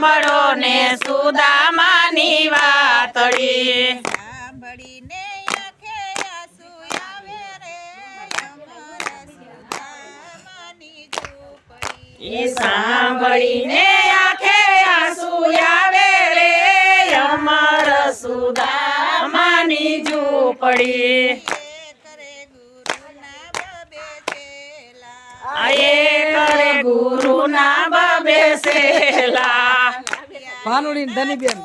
સાંભળો ને સુદામાની વાતડી સાંભળીને એ સાંભળીને આખે આંસુ આવે રે અમર સુદામાની ઝૂંપડી. એ કરે કરે ગુરુના બબે સેલા ભાનુડી ધની બેન.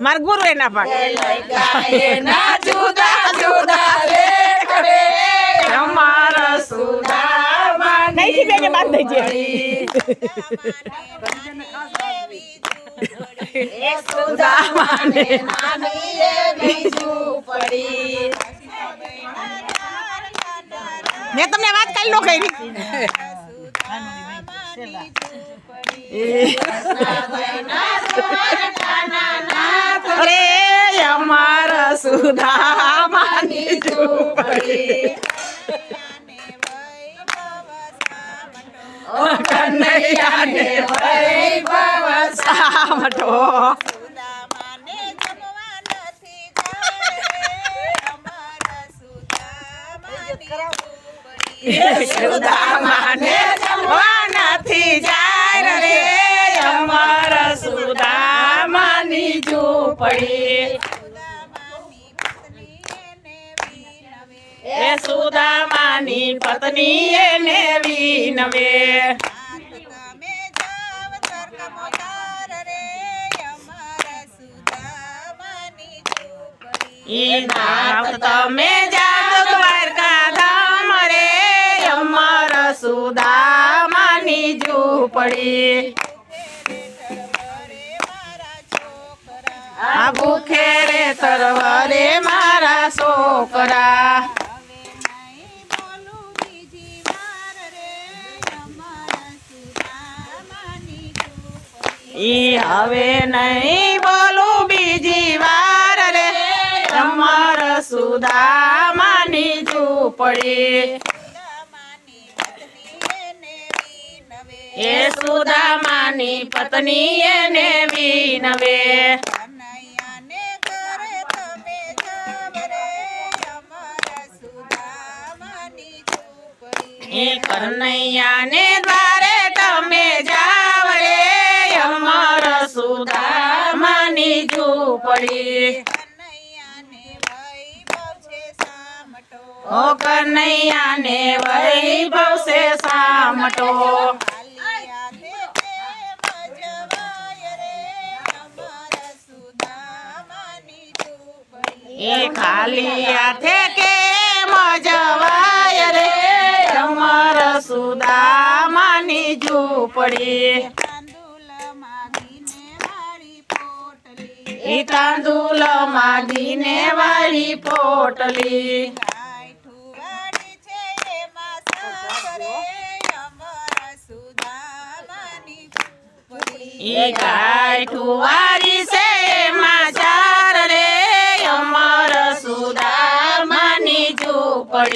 માર ગુરુ એના પાડે ના જુદા જુદા રે અમારા સુદામા નહીં બેને બાંધ દેજે સુદામાને નાની એવી ઝૂંપડી મેં તમને વાત કાલ નો કરી. અરે અમારા સુદામાની ઝૂંપડી. કનૈયાને વૈભવ સામટો સુદામાને જમવા નથી જાય રે, અમારા સુદામાની ઝૂંપડી. એ સુદામાની પત્ની એને વિનવે. ઈ નાવ તમે ઝૂંપડી આ ભૂખે રે તરવરે મારા છોકરા. ઈ હવે નહીં બોલું બીજી વાર રે. અમર સુદામાની ઝૂંપડી. એ સુદામાની પત્ની એને વિનવે. કનૈયાને દ્વારે તમે જાવ રે અમર સુદામાની ઝૂંપડી. ઓ કનૈયાને વૈભવ છે સામટો એ ખાલી હાથે કે મજવાય રે? અમર સુદામાની ઝૂંપડી. એ તાંદુલ માગીને વાળી પોટલી. એ ગાય ઠુવારી છે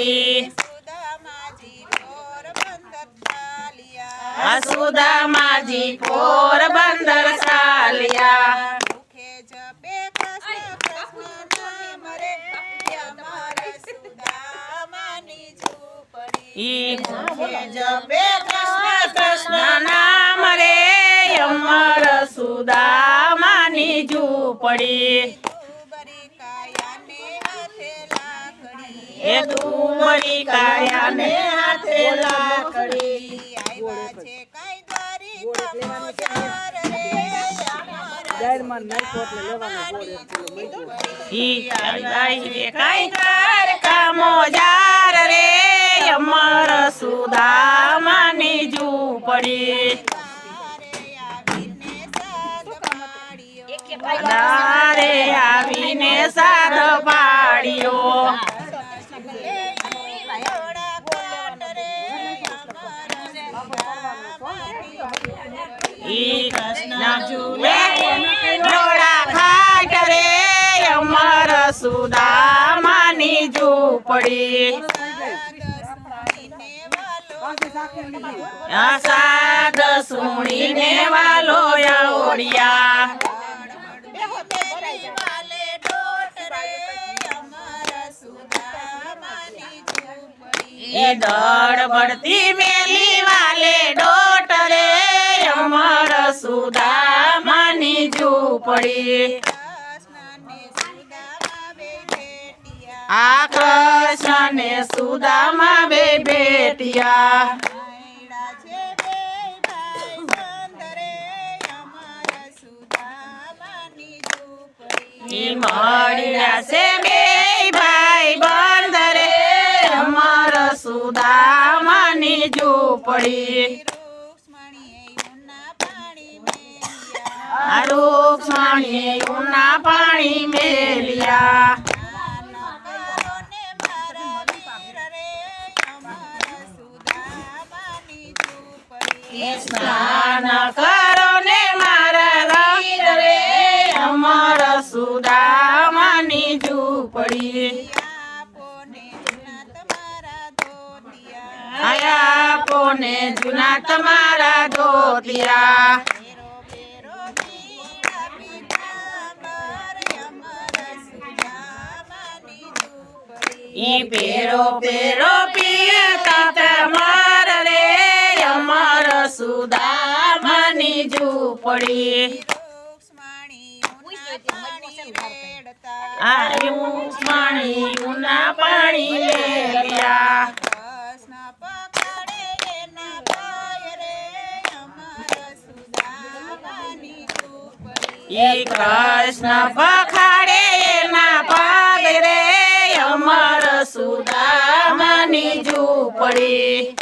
ઝૂંપડી સુદામાજી પોરબંદર ચાલ્યા આ સુદામાજી પોરબંદર ચાલ્યા મુખે જપે કૃષ્ણ કૃષ્ણ નામ રે લાકડી એ તુમરી કાયાને હાથે લાકડી. આવ્યા છે કાંઈ દ્વારી તમો રે અમારા લેવાનો. ઈ કાઈ કાઈ રે. સુદામાની ઝૂંપડી. દારે અમર સુદામાની ઝૂંપડી. સાદ સુણીને વાલો ઓડિયા એ દળ મેલી બેટિયા આ કૃષ્ણ ને સુદામા બે ઝૂંપડી. મળ્યા છે બે ભાઈ બંધ રે અમાર સુદામાની ઝૂંપડી. રૂક્ષ્મણીએ ઉના પાણી મેલ્યા. સ્નાન કરો ને મારા વીર રે અમર સુદામાની ઝૂંપડી. આયા પોને જૂના તમારા ધોતિયા ઈ પેરો પેરો પિયતા માર રે અમાર સુદામાની ઝૂંપડી. આયું પાણી ઉના પાણી ઝૂંપડી. ઈ કૃષ્ણ પખાડે સુદામાની ઝૂંપડી.